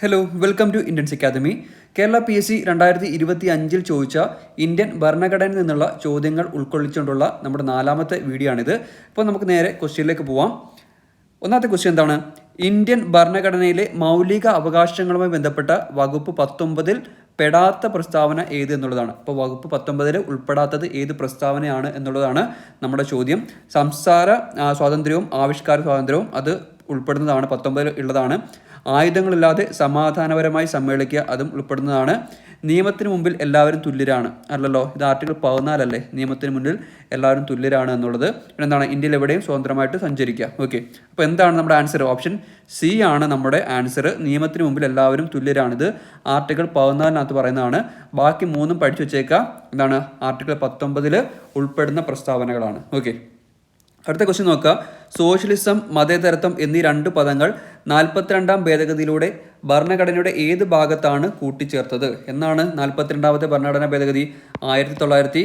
Hello welcome to Indians academy Kerala P S C രണ്ടായിരത്തി ഇരുപത്തി അഞ്ചിൽ ചോദിച്ച ഇന്ത്യൻ ഭരണഘടനയിൽ നിന്നുള്ള ചോദ്യങ്ങൾ ഉൾക്കൊള്ളിച്ചുകൊണ്ടുള്ള നമ്മുടെ നാലാമത്തെ വീഡിയോ ആണിത്. ഇപ്പോൾ നമുക്ക് നേരെ ക്വസ്റ്റ്യനിലേക്ക് പോവാം. ഒന്നാമത്തെ ക്വസ്റ്റ്യൻ എന്താണ്? ഇന്ത്യൻ ഭരണഘടനയിലെ മൗലിക അവകാശങ്ങളുമായി ബന്ധപ്പെട്ട വകുപ്പ് പത്തൊമ്പതിൽ പെടാത്ത പ്രസ്താവന ഏത് എന്നുള്ളതാണ്. ഇപ്പോൾ വകുപ്പ് പത്തൊമ്പതിൽ ഉൾപ്പെടാത്തത് ഏത് പ്രസ്താവനയാണ് എന്നുള്ളതാണ് നമ്മുടെ ചോദ്യം. സംസാര സ്വാതന്ത്ര്യവും ആവിഷ്കാര സ്വാതന്ത്ര്യവും അത് ഉൾപ്പെടുന്നതാണ് പത്തൊമ്പതിൽ ഉള്ളതാണ്. ആയുധങ്ങളില്ലാതെ സമാധാനപരമായി സമ്മേളിക്കുക അതും ഉൾപ്പെടുന്നതാണ്. നിയമത്തിന് മുമ്പിൽ എല്ലാവരും തുല്യരാണ്. അല്ലല്ലോ ഇത് ആർട്ടിക്കിൾ പതിനാലല്ലേ? നിയമത്തിന് മുന്നിൽ എല്ലാവരും തുല്യരാണ് എന്നുള്ളത്. പിന്നെ എന്താണ് ഇന്ത്യയിൽ എവിടെയും സ്വതന്ത്രമായിട്ട് സഞ്ചരിക്കുക. ഓക്കെ. അപ്പോൾ എന്താണ് നമ്മുടെ ആൻസർ? ഓപ്ഷൻ സി ആണ് നമ്മുടെ ആൻസർ. നിയമത്തിന് മുമ്പിൽ എല്ലാവരും തുല്യരാണിത്. ആർട്ടിക്കിൾ പതിനാലിനകത്ത് പറയുന്നതാണ്. ബാക്കി മൂന്നും പഠിച്ചു വെച്ചേക്കുക. എന്താണ്? ആർട്ടിക്കിൾ പത്തൊമ്പതിൽ ഉൾപ്പെടുന്ന പ്രസ്താവനകളാണ്. ഓക്കെ. അടുത്ത ക്വസ്റ്റ്യൻ നോക്കുക സോഷ്യലിസം മതേതരത്വം എന്നീ രണ്ട് പദങ്ങൾ നാൽപ്പത്തിരണ്ടാം ഭേദഗതിയിലൂടെ ഭരണഘടനയുടെ ഏത് ഭാഗത്താണ് കൂട്ടിച്ചേർത്തത്? എന്നാണ് നാൽപ്പത്തിരണ്ടാമത്തെ ഭരണഘടനാ ഭേദഗതി. ആയിരത്തി തൊള്ളായിരത്തി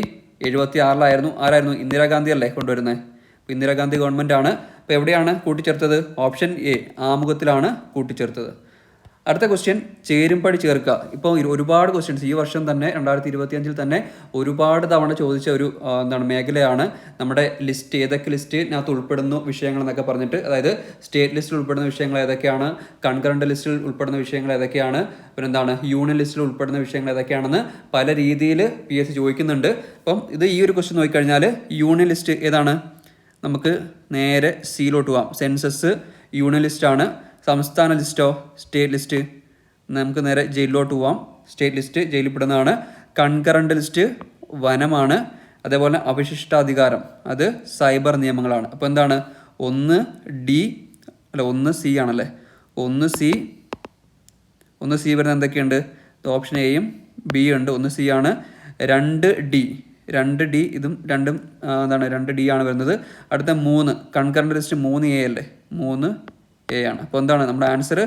എഴുപത്തി ആറിലായിരുന്നു ആരായിരുന്നു? ഇന്ദിരാഗാന്ധി അല്ലേ കൊണ്ടുവരുന്നത് അപ്പോൾ ഇന്ദിരാഗാന്ധി ഗവൺമെന്റ് ആണ്. അപ്പോൾ എവിടെയാണ് കൂട്ടിച്ചേർത്തത്? Option A ആമുഖത്തിലാണ് കൂട്ടിച്ചേർത്തത്. അടുത്ത ക്വസ്റ്റ്യൻ ചേരുംപടി ചേർക്കുക. ഇപ്പോൾ ഒരുപാട് ക്വസ്റ്റ്യൻസ് ഈ വർഷം തന്നെ രണ്ടായിരത്തി ഇരുപത്തി അഞ്ചിൽ തന്നെ ഒരുപാട് തവണ ചോദിച്ച ഒരു എന്താണ് മേഖലയാണ് നമ്മുടെ ലിസ്റ്റ് ഏതൊക്കെ ലിസ്റ്റിനകത്ത് ഉൾപ്പെടുന്നു വിഷയങ്ങൾ എന്നൊക്കെ പറഞ്ഞിട്ട്. അതായത് സ്റ്റേറ്റ് ലിസ്റ്റിൽ ഉൾപ്പെടുന്ന വിഷയങ്ങൾ ഏതൊക്കെയാണ്? കൺകറണ്ട് ലിസ്റ്റിൽ ഉൾപ്പെടുന്ന വിഷയങ്ങൾ ഏതൊക്കെയാണ്? പിന്നെ എന്താണ് യൂണിയൻ ലിസ്റ്റിൽ ഉൾപ്പെടുന്ന വിഷയങ്ങൾ ഏതൊക്കെയാണെന്ന് പല രീതിയിൽ പി എസ് സി ചോദിക്കുന്നുണ്ട്. അപ്പം ഇത് ഈ ഒരു ക്വസ്റ്റ്യൻ നോക്കിക്കഴിഞ്ഞാൽ യൂണിയൻ ലിസ്റ്റ് ഏതാണ്? നമുക്ക് നേരെ സിയിലോട്ട് പോവാം. സെൻസസ് യൂണിയൻ ലിസ്റ്റാണ് സംസ്ഥാന ലിസ്റ്റോ സ്റ്റേറ്റ് ലിസ്റ്റ് നമുക്ക് നേരെ ജയിലിലോട്ട് പോവാം. സ്റ്റേറ്റ് ലിസ്റ്റ് ജയിലിൽ പെടുന്നതാണ് കൺകറന്റ് ലിസ്റ്റ് വനമാണ്. അതേപോലെ അവശിഷ്ടാധികാരം അത് സൈബർ നിയമങ്ങളാണ്. അപ്പോൾ എന്താണ്? ഒന്ന് ഡി അല്ല ഒന്ന് സി ആണല്ലേ? ഒന്ന് സി ഒന്ന് സി വരുന്ന എന്തൊക്കെയുണ്ട്? ഓപ്ഷൻ എയും ബി ഉണ്ട്. ഒന്ന് സി ആണ്. രണ്ട് ഡി രണ്ട് ഡി ഇതും രണ്ടും എന്താണ് രണ്ട് ഡി ആണ് വരുന്നത്. അടുത്ത മൂന്ന് കൺകറണ്ട് ലിസ്റ്റ് മൂന്ന് എ അല്ലേ? മൂന്ന് എ ആണ്. അപ്പോൾ എന്താണ് നമ്മുടെ ആൻസർ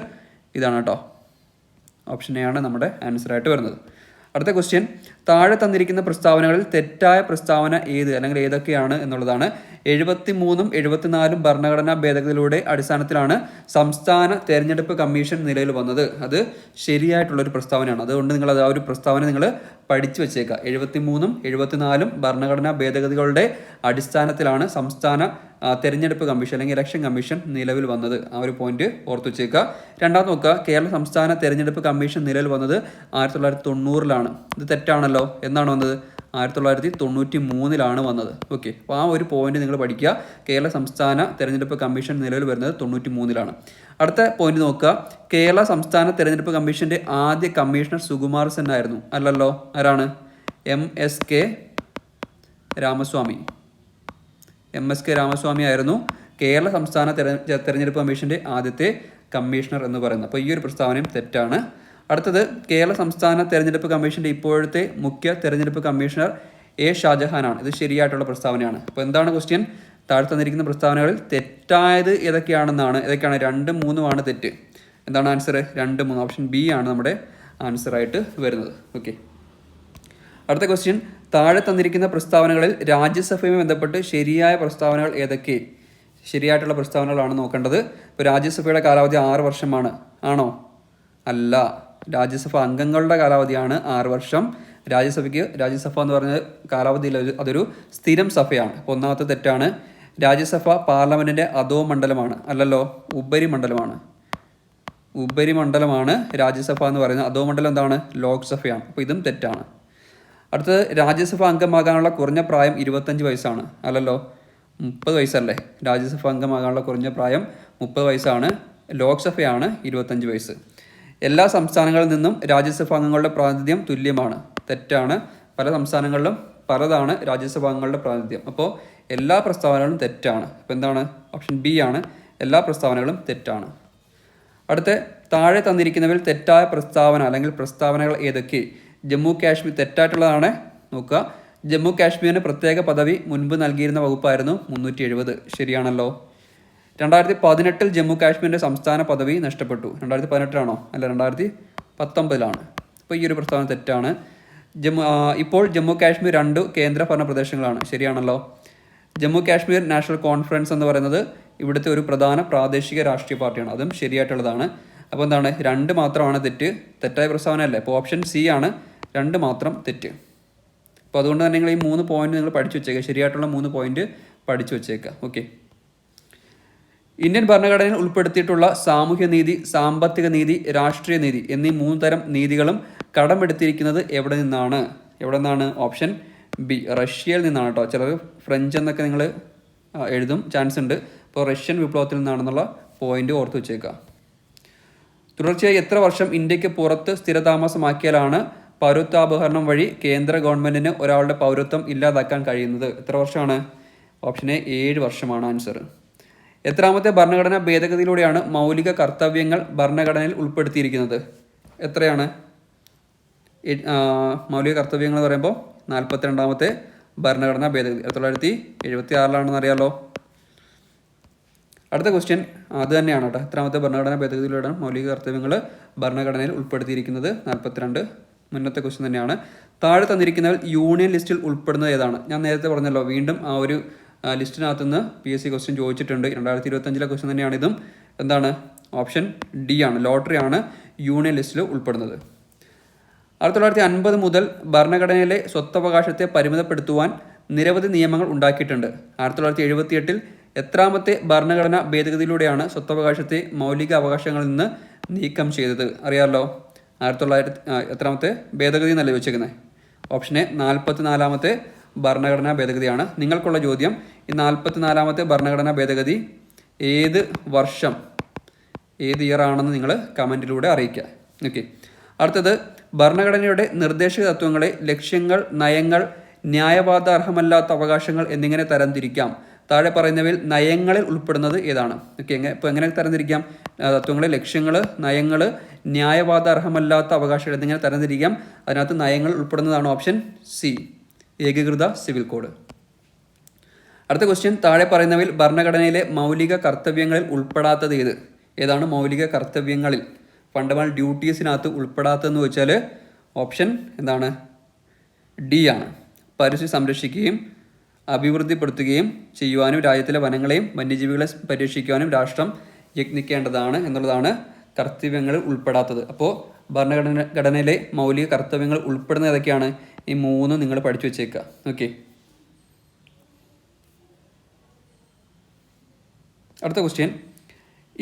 ഇതാണ് കേട്ടോ. ഓപ്ഷൻ എ ആണ് നമ്മുടെ ആൻസർ ആയിട്ട് വരുന്നത്. അടുത്ത ക്വസ്റ്റ്യൻ താഴെ തന്നിരിക്കുന്ന പ്രസ്താവനകളിൽ തെറ്റായ പ്രസ്താവന ഏത് അല്ലെങ്കിൽ ഏതൊക്കെയാണ് എന്നുള്ളതാണ്. എഴുപത്തി മൂന്നും എഴുപത്തിനാലും ഭരണഘടനാ ഭേദഗതിയിലൂടെ അടിസ്ഥാനത്തിലാണ് സംസ്ഥാന തെരഞ്ഞെടുപ്പ് കമ്മീഷൻ നിലയിൽ വന്നത്. അത് ശരിയായിട്ടുള്ള ഒരു പ്രസ്താവനയാണ്. അതുകൊണ്ട് നിങ്ങൾ ആ ഒരു പ്രസ്താവന നിങ്ങൾ പഠിച്ചു വെച്ചേക്കുക. എഴുപത്തി മൂന്നും എഴുപത്തിനാലും ഭരണഘടനാ ഭേദഗതികളുടെ അടിസ്ഥാനത്തിലാണ് സംസ്ഥാന തെരഞ്ഞെടുപ്പ് കമ്മീഷൻ അല്ലെങ്കിൽ ഇലക്ഷൻ കമ്മീഷൻ നിലവിൽ വന്നത്. ആ ഒരു പോയിന്റ് ഓർത്തു വെച്ചേക്കുക. രണ്ടാമത് നോക്കുക. കേരള സംസ്ഥാന തെരഞ്ഞെടുപ്പ് കമ്മീഷൻ നിലവിൽ വന്നത് ആയിരത്തി തൊള്ളായിരത്തി തൊണ്ണൂറിലാണ്. ഇത് തെറ്റാണല്ലോ. എന്നാണ് വന്നത്? ആയിരത്തി തൊള്ളായിരത്തി തൊണ്ണൂറ്റി മൂന്നിലാണ് വന്നത്. ഓക്കെ അപ്പോൾ ആ ഒരു പോയിന്റ് നിങ്ങൾ പഠിക്കുക. കേരള സംസ്ഥാന തെരഞ്ഞെടുപ്പ് കമ്മീഷൻ നിലവിൽ വരുന്നത് തൊണ്ണൂറ്റി മൂന്നിലാണ് അടുത്ത പോയിന്റ് നോക്കുക. കേരള സംസ്ഥാന തെരഞ്ഞെടുപ്പ് കമ്മീഷന്റെ ആദ്യ കമ്മീഷണർ സുകുമാർ സെൻ ആയിരുന്നു. അല്ലല്ലോ? ആരാണ്? M S K Ramaswamy. M S K Ramaswamy ആയിരുന്നു കേരള സംസ്ഥാന തെര- തെരഞ്ഞെടുപ്പ് കമ്മീഷന്റെ ആദ്യത്തെ കമ്മീഷണർ എന്ന് പറയുന്നത്. അപ്പോൾ ഈ ഒരു പ്രസ്താവനയും തെറ്റാണ്. അടുത്തത് കേരള സംസ്ഥാന തെരഞ്ഞെടുപ്പ് കമ്മീഷന്റെ ഇപ്പോഴത്തെ മുഖ്യ തെരഞ്ഞെടുപ്പ് കമ്മീഷണർ എ ഷാജഹാനാണ്. ഇത് ശരിയായിട്ടുള്ള പ്രസ്താവനയാണ്. അപ്പോൾ എന്താണ് ക്വസ്റ്റ്യൻ താഴെ തന്നിരിക്കുന്ന പ്രസ്താവനകളിൽ തെറ്റായത് ഏതൊക്കെയാണെന്നാണ് ഏതൊക്കെയാണ്? രണ്ടും മൂന്നുമാണ് തെറ്റ്. എന്താണ് ആൻസർ രണ്ട് മൂന്ന്. ഓപ്ഷൻ ബി ആണ് നമ്മുടെ ആൻസർ ആയിട്ട് വരുന്നത്. ഓക്കെ അടുത്ത ക്വസ്റ്റ്യൻ താഴെ തന്നിരിക്കുന്ന പ്രസ്താവനകളിൽ രാജ്യസഭയുമായി ബന്ധപ്പെട്ട് ശരിയായ പ്രസ്താവനകൾ ഏതൊക്കെ? ശരിയായിട്ടുള്ള പ്രസ്താവനകളാണ് നോക്കേണ്ടത്. ഇപ്പോൾ രാജ്യസഭയുടെ കാലാവധി ആറ് വർഷമാണ്. ആണോ? അല്ല. രാജ്യസഭ അംഗങ്ങളുടെ കാലാവധിയാണ് ആറ് വർഷം. രാജ്യസഭയ്ക്ക് രാജ്യസഭ എന്ന് പറഞ്ഞ കാലാവധിയിൽ അതൊരു സ്ഥിരം സഭയാണ്. അപ്പോൾ ഒന്നാമത്തെ തെറ്റാണ് രാജ്യസഭ പാർലമെന്റിന്റെ അധോ മണ്ഡലമാണ്. അല്ലല്ലോ ഉപരിമണ്ഡലമാണ്. ഉപരിമണ്ഡലമാണ് രാജ്യസഭ എന്ന് പറയുന്നത് അധോ മണ്ഡലം എന്താണ്? ലോക്സഭയാണ്. അപ്പോൾ ഇതും തെറ്റാണ്. അടുത്തത് രാജ്യസഭ അംഗമാകാനുള്ള കുറഞ്ഞ പ്രായം ഇരുപത്തഞ്ച് വയസ്സാണ്. അല്ലല്ലോ മുപ്പത് വയസ്സല്ലേ? രാജ്യസഭ അംഗമാകാനുള്ള കുറഞ്ഞ പ്രായം മുപ്പത് വയസ്സാണ്. ലോക്സഭയാണ് ഇരുപത്തഞ്ച് വയസ്സ്. എല്ലാ സംസ്ഥാനങ്ങളിൽ നിന്നും രാജ്യസഭാംഗങ്ങളുടെ പ്രാതിനിധ്യം തുല്യമാണ്. തെറ്റാണ്. പല സംസ്ഥാനങ്ങളിലും പലതാണ് രാജ്യസഭാംഗങ്ങളുടെ പ്രാതിനിധ്യം. അപ്പോൾ എല്ലാ പ്രസ്താവനകളും തെറ്റാണ്. അപ്പോൾ എന്താണ്? ഓപ്ഷൻ ബി ആണ്. എല്ലാ പ്രസ്താവനകളും തെറ്റാണ്. അടുത്ത താഴെ തന്നിരിക്കുന്നവയിൽ തെറ്റായ പ്രസ്താവന അല്ലെങ്കിൽ പ്രസ്താവനകൾ ഏതൊക്കെ? ജമ്മു കാശ്മീർ തെറ്റായിട്ടുള്ളതാണ്. നോക്കുക. ജമ്മു കാശ്മീരിന് പ്രത്യേക പദവി മുൻപ് നൽകിയിരുന്ന വകുപ്പായിരുന്നു മുന്നൂറ്റി ശരിയാണല്ലോ. രണ്ടായിരത്തി പതിനെട്ടിൽ ജമ്മു കാശ്മീരിന്റെ സംസ്ഥാന പദവി നഷ്ടപ്പെട്ടു. രണ്ടായിരത്തി പതിനെട്ടിലാണോ അല്ല രണ്ടായിരത്തി പത്തൊമ്പതിലാണ് അപ്പോൾ ഈ ഒരു പ്രസ്താവന തെറ്റാണ്. ജമ്മു ഇപ്പോൾ ജമ്മു കാശ്മീർ രണ്ട് കേന്ദ്രഭരണ പ്രദേശങ്ങളാണ്. ശരിയാണല്ലോ? ജമ്മു കാശ്മീർ നാഷണൽ കോൺഫറൻസ് എന്ന് പറയുന്നത് ഇവിടുത്തെ ഒരു പ്രധാന പ്രാദേശിക രാഷ്ട്രീയ പാർട്ടിയാണ്. അതും ശരിയായിട്ടുള്ളതാണ്. അപ്പോൾ എന്താണ്? രണ്ട് മാത്രമാണ് തെറ്റ്. തെറ്റായ പ്രസ്താവന അല്ലേ അപ്പോൾ ഓപ്ഷൻ സി ആണ്. രണ്ട് മാത്രം തെറ്റ്. അപ്പോൾ അതുകൊണ്ട് തന്നെ നിങ്ങൾ ഈ മൂന്ന് പോയിന്റ് നിങ്ങൾ പഠിച്ചു വെച്ചേക്കുക ശരിയായിട്ടുള്ള മൂന്ന് പോയിന്റ് പഠിച്ചു വെച്ചേക്കുക ഓക്കെ. ഇന്ത്യൻ ഭരണഘടനയിൽ ഉൾപ്പെടുത്തിയിട്ടുള്ള സാമൂഹ്യ നീതി സാമ്പത്തിക നീതി രാഷ്ട്രീയ നീതി എന്നീ മൂന്ന് തരം നീതികളും കടമെടുത്തിരിക്കുന്നത് എവിടെ നിന്നാണ്? എവിടെ നിന്നാണ്? ഓപ്ഷൻ ബി റഷ്യയിൽ നിന്നാണ് കേട്ടോ ചിലർ ഫ്രഞ്ച് എന്നൊക്കെ നിങ്ങൾ എഴുതും. ചാൻസ് ഉണ്ട്. അപ്പോൾ റഷ്യൻ വിപ്ലവത്തിൽ നിന്നാണെന്നുള്ള പോയിന്റ് ഓർത്ത് വെച്ചേക്കുക തുടർച്ചയായി എത്ര വർഷം ഇന്ത്യയ്ക്ക് പുറത്ത് സ്ഥിരതാമസമാക്കിയാലാണ് പൗരത്വാപഹരണം വഴി കേന്ദ്ര ഗവൺമെന്റിന് ഒരാളുടെ പൗരത്വം ഇല്ലാതാക്കാൻ കഴിയുന്നത്? എത്ര വർഷമാണ്? ഓപ്ഷൻ എ ഏഴ് വർഷമാണ് ആൻസർ. എത്രാമത്തെ ഭരണഘടനാ ഭേദഗതിയിലൂടെയാണ് മൗലിക കർത്തവ്യങ്ങൾ ഭരണഘടനയിൽ ഉൾപ്പെടുത്തിയിരിക്കുന്നത്? എത്രയാണ്? മൗലിക കർത്തവ്യങ്ങൾ എന്ന് പറയുമ്പോൾ നാൽപ്പത്തിരണ്ടാമത്തെ ഭരണഘടനാ ഭേദഗതി. ആയിരത്തി തൊള്ളായിരത്തി എഴുപത്തി ആറിലാണെന്ന് അറിയാലോ? അടുത്ത ക്വസ്റ്റ്യൻ അത് തന്നെയാണ് കേട്ടോ. എത്രാമത്തെ ഭരണഘടനാ ഭേദഗതിയിലൂടെയാണ് മൗലിക കർത്തവ്യങ്ങൾ ഭരണഘടനയിൽ ഉൾപ്പെടുത്തിയിരിക്കുന്നത്. നാൽപ്പത്തിരണ്ട്. മുന്നത്തെ ക്വസ്റ്റ്യൻ തന്നെയാണ്. താഴെ തന്നിരിക്കുന്നവർ യൂണിയൻ ലിസ്റ്റിൽ ഉൾപ്പെടുന്നത് ഏതാണ്? ഞാൻ നേരത്തെ പറഞ്ഞല്ലോ വീണ്ടും ആ ഒരു ലിസ്റ്റിനകത്ത് നിന്ന് പി എസ് സി ക്വസ്റ്റ്യൻ ചോദിച്ചിട്ടുണ്ട്. രണ്ടായിരത്തി ഇരുപത്തഞ്ചിലെ ക്വസ്റ്റ്യൻ തന്നെയാണ് ഇതും എന്താണ്? ഓപ്ഷൻ ഡി ആണ്. ലോട്ടറി ആണ് യൂണിയൻ ലിസ്റ്റിൽ ഉൾപ്പെടുന്നത്. ആയിരത്തി തൊള്ളായിരത്തി അൻപത് മുതൽ ഭരണഘടനയിലെ സ്വത്തവകാശത്തെ പരിമിതപ്പെടുത്തുവാൻ നിരവധി നിയമങ്ങൾ ഉണ്ടാക്കിയിട്ടുണ്ട്. ആയിരത്തി തൊള്ളായിരത്തി എഴുപത്തി എട്ടിൽ എത്രാമത്തെ ഭരണഘടനാ ഭേദഗതിയിലൂടെയാണ് സ്വത്തവകാശത്തെ മൗലിക അവകാശങ്ങളിൽ നിന്ന് നീക്കം ചെയ്തത്? അറിയാമല്ലോ ആയിരത്തി തൊള്ളായിരത്തി എത്രാമത്തെ ഭേദഗതി എന്നല്ലേ വെച്ചേക്കുന്നത് ഓപ്ഷൻ എ നാൽപ്പത്തി നാലാമത്തെ ഭരണഘടനാ ഭേദഗതിയാണ്. നിങ്ങൾക്കുള്ള ചോദ്യം ഈ നാൽപ്പത്തിനാലാമത്തെ ഭരണഘടനാ ഭേദഗതി ഏത് വർഷം ഏത് ഇയർ ആണെന്ന് നിങ്ങൾ കമന്റിലൂടെ അറിയിക്കുക. ഓക്കെ അടുത്തത് ഭരണഘടനയുടെ നിർദ്ദേശക തത്വങ്ങളെ ലക്ഷ്യങ്ങൾ നയങ്ങൾ ന്യായവാദാർഹമല്ലാത്ത അവകാശങ്ങൾ എന്നിങ്ങനെ തരംതിരിക്കാം. താഴെ പറയുന്നവയിൽ നയങ്ങളിൽ ഉൾപ്പെടുന്നത് ഏതാണ്? ഓക്കെ എങ്ങനെ ഇപ്പോൾ എങ്ങനെ തരംതിരിക്കാം? തത്വങ്ങളെ ലക്ഷ്യങ്ങൾ നയങ്ങൾ ന്യായവാദാർഹമല്ലാത്ത അവകാശങ്ങൾ എന്നിങ്ങനെ തരംതിരിക്കാം. അതിനകത്ത് നയങ്ങൾ ഉൾപ്പെടുന്നതാണ് ഓപ്ഷൻ സി. ഏകീകൃത സിവിൽ കോഡ്. അടുത്ത ക്വസ്റ്റ്യൻ താഴെ പറയുന്നവയിൽ ഭരണഘടനയിലെ മൗലിക കർത്തവ്യങ്ങളിൽ ഉൾപ്പെടാത്തത് ഏത്? ഏതാണ് മൗലിക കർത്തവ്യങ്ങളിൽ? ഫണ്ടമെന്റൽ ഡ്യൂട്ടീസിനകത്ത് ഉൾപ്പെടാത്തതെന്ന് വെച്ചാൽ ഓപ്ഷൻ എന്താണ്? ഡി ആണ്. പരിസ്ഥിതി സംരക്ഷിക്കുകയും അഭിവൃദ്ധിപ്പെടുത്തുകയും ചെയ്യുവാനും രാജ്യത്തിലെ വനങ്ങളെയും വന്യജീവികളെ പരിരക്ഷിക്കുവാനും രാഷ്ട്രം യത്നിക്കേണ്ടതാണ് എന്നുള്ളതാണ് കർത്തവ്യങ്ങളിൽ ഉൾപ്പെടാത്തത്. അപ്പോൾ ഭരണഘടന ഘടനയിലെ മൗലിക കർത്തവ്യങ്ങൾ ഉൾപ്പെടുന്ന ഏതൊക്കെയാണ്? ഈ മൂന്ന് നിങ്ങൾ പഠിച്ചു വെച്ചേക്കുക ഓക്കെ അടുത്ത ക്വസ്റ്റ്യൻ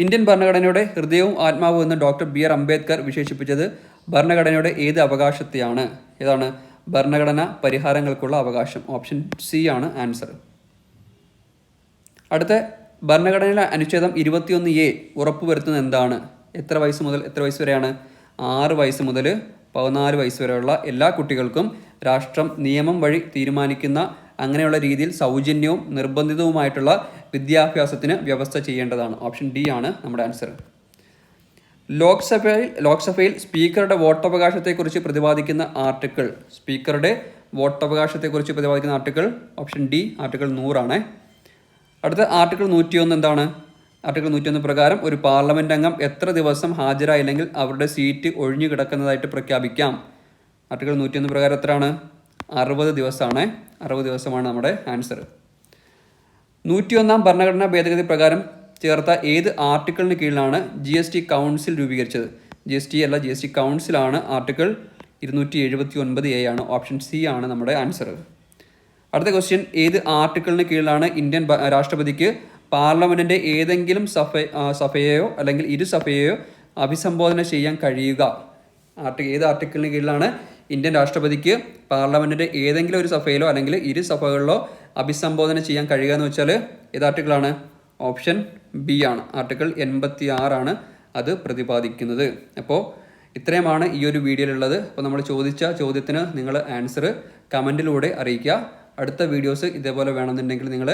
ഇന്ത്യൻ ഭരണഘടനയുടെ ഹൃദയവും ആത്മാവും എന്ന് ഡോക്ടർ ബി ആർ അംബേദ്കർ വിശേഷിപ്പിച്ചത് ഭരണഘടനയുടെ ഏത് അവകാശത്തെയാണ്? ഏതാണ്? ഭരണഘടന പരിഹാരങ്ങൾക്കുള്ള അവകാശം. ഓപ്ഷൻ സി ആണ് ആൻസർ അടുത്ത ഭരണഘടനയിലെ അനുച്ഛേദം ഇരുപത്തിയൊന്ന് എ ഉറപ്പുവരുത്തുന്നത് എന്താണ്? എത്ര വയസ്സ് മുതൽ എത്ര വയസ്സ് വരെയാണ്? ആറ് വയസ്സ് മുതൽ പതിനാല് വയസ്സ് വരെയുള്ള എല്ലാ കുട്ടികൾക്കും രാഷ്ട്രം നിയമം വഴി തീരുമാനിക്കുന്ന അങ്ങനെയുള്ള രീതിയിൽ സൗജന്യവും നിർബന്ധിതവുമായിട്ടുള്ള വിദ്യാഭ്യാസത്തിന് വ്യവസ്ഥ ചെയ്യേണ്ടതാണ്. ഓപ്ഷൻ ഡി ആണ് നമ്മുടെ ആൻസർ. ലോക്സഭയിൽ ലോക്സഭയിൽ സ്പീക്കറുടെ വോട്ടവകാശത്തെക്കുറിച്ച് പ്രതിപാദിക്കുന്ന ആർട്ടിക്കിൾ സ്പീക്കറുടെ വോട്ടവകാശത്തെക്കുറിച്ച് പ്രതിപാദിക്കുന്ന ആർട്ടിക്കിൾ ഓപ്ഷൻ ഡി ആർട്ടിക്കിൾ നൂറാണ്. അടുത്ത ആർട്ടിക്കിൾ നൂറ്റിയൊന്ന് എന്താണ്? ആർട്ടിക്കിൾ നൂറ്റിയൊന്ന് പ്രകാരം ഒരു പാർലമെന്റ് അംഗം എത്ര ദിവസം ഹാജരായില്ലെങ്കിൽ അവരുടെ സീറ്റ് ഒഴിഞ്ഞു കിടക്കുന്നതായിട്ട് പ്രഖ്യാപിക്കാം. ആർട്ടിക്കിൾ നൂറ്റിയൊന്ന് പ്രകാരം എത്രയാണ്? അറുപത് ദിവസമാണ്. അറുപത് ദിവസമാണ് നമ്മുടെ ആൻസർ. നൂറ്റിയൊന്നാം ഭരണഘടനാ ഭേദഗതി പ്രകാരം ചേർത്ത ഏത് ആർട്ടിക്കിളിന് കീഴിലാണ് ജി എസ് ടി കൗൺസിൽ രൂപീകരിച്ചത്? ജി എസ് ടി അല്ല ജി എസ് ടി കൗൺസിലാണ് ആർട്ടിക്കിൾ ഇരുന്നൂറ്റി എഴുപത്തി ഒൻപത് എ ആണ്. ഓപ്ഷൻ സി ആണ് നമ്മുടെ ആൻസർ. അടുത്ത ക്വസ്റ്റ്യൻ ഏത് ആർട്ടിക്കിളിന് കീഴിലാണ് ഇന്ത്യൻ രാഷ്ട്രപതിക്ക് പാർലമെന്റിന്റെ ഏതെങ്കിലും സഭ സഭയെയോ അല്ലെങ്കിൽ ഇരുസഭയെയോ അഭിസംബോധന ചെയ്യാൻ കഴിയുക. ആർട്ടി ഏത് ആർട്ടിക്കിളിന് കീഴിലാണ് ഇന്ത്യൻ രാഷ്ട്രപതിക്ക് പാർലമെന്റിന്റെ ഏതെങ്കിലും ഒരു സഭയിലോ അല്ലെങ്കിൽ ഇരു സഭകളിലോ അഭിസംബോധന ചെയ്യാൻ കഴിയുക എന്ന് വെച്ചാൽ ഏത് ആർട്ടിക്കിളാണ്? ഓപ്ഷൻ ബി ആണ്. ആർട്ടിക്കിൾ എൺപത്തി ആറാണ് അത് പ്രതിപാദിക്കുന്നത്. അപ്പോൾ ഇത്രയുമാണ് ഈ ഒരു വീഡിയോയിലുള്ളത്. അപ്പോൾ നമ്മൾ ചോദിച്ച ചോദ്യത്തിന് നിങ്ങൾ ആൻസർ കമന്റിലൂടെ അറിയിക്കുക. അടുത്ത വീഡിയോസ് ഇതേപോലെ വേണമെന്നുണ്ടെങ്കിൽ നിങ്ങൾ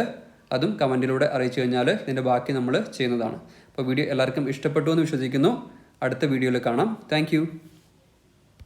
അതും കമന്റിലൂടെ അറിയിച്ചു കഴിഞ്ഞാൽ ഇതിന്റെ ബാക്കി നമ്മൾ ചെയ്യുന്നതാണ്. അപ്പോൾ വീഡിയോ എല്ലാവർക്കും ഇഷ്ടപ്പെട്ടു എന്ന് വിശ്വസിക്കുന്നു. അടുത്ത വീഡിയോയിൽ കാണാം. താങ്ക്